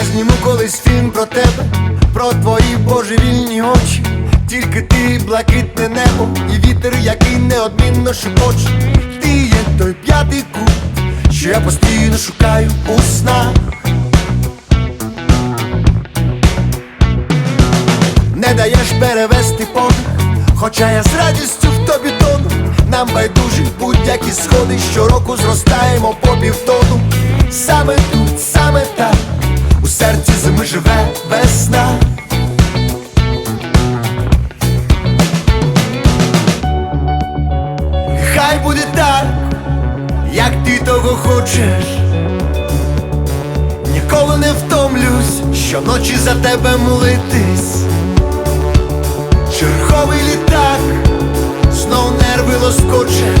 Я зніму колись фільм про тебе, про твої божевільні очі. Тільки ти блакитне небо і вітер, який неодмінно шепоче. Ти є той п'ятий кут, що я постійно шукаю у снах. Не даєш перевести подих, хоча я з радістю в тобі тону. Нам байдужі будь-які сходи, щороку зростаємо по півтону. Серці зими живе весна. Хай буде так, як ти того хочеш. Ніколи не втомлюсь, щоночі за тебе молитись. Черговий літак знов нерви лоскоче,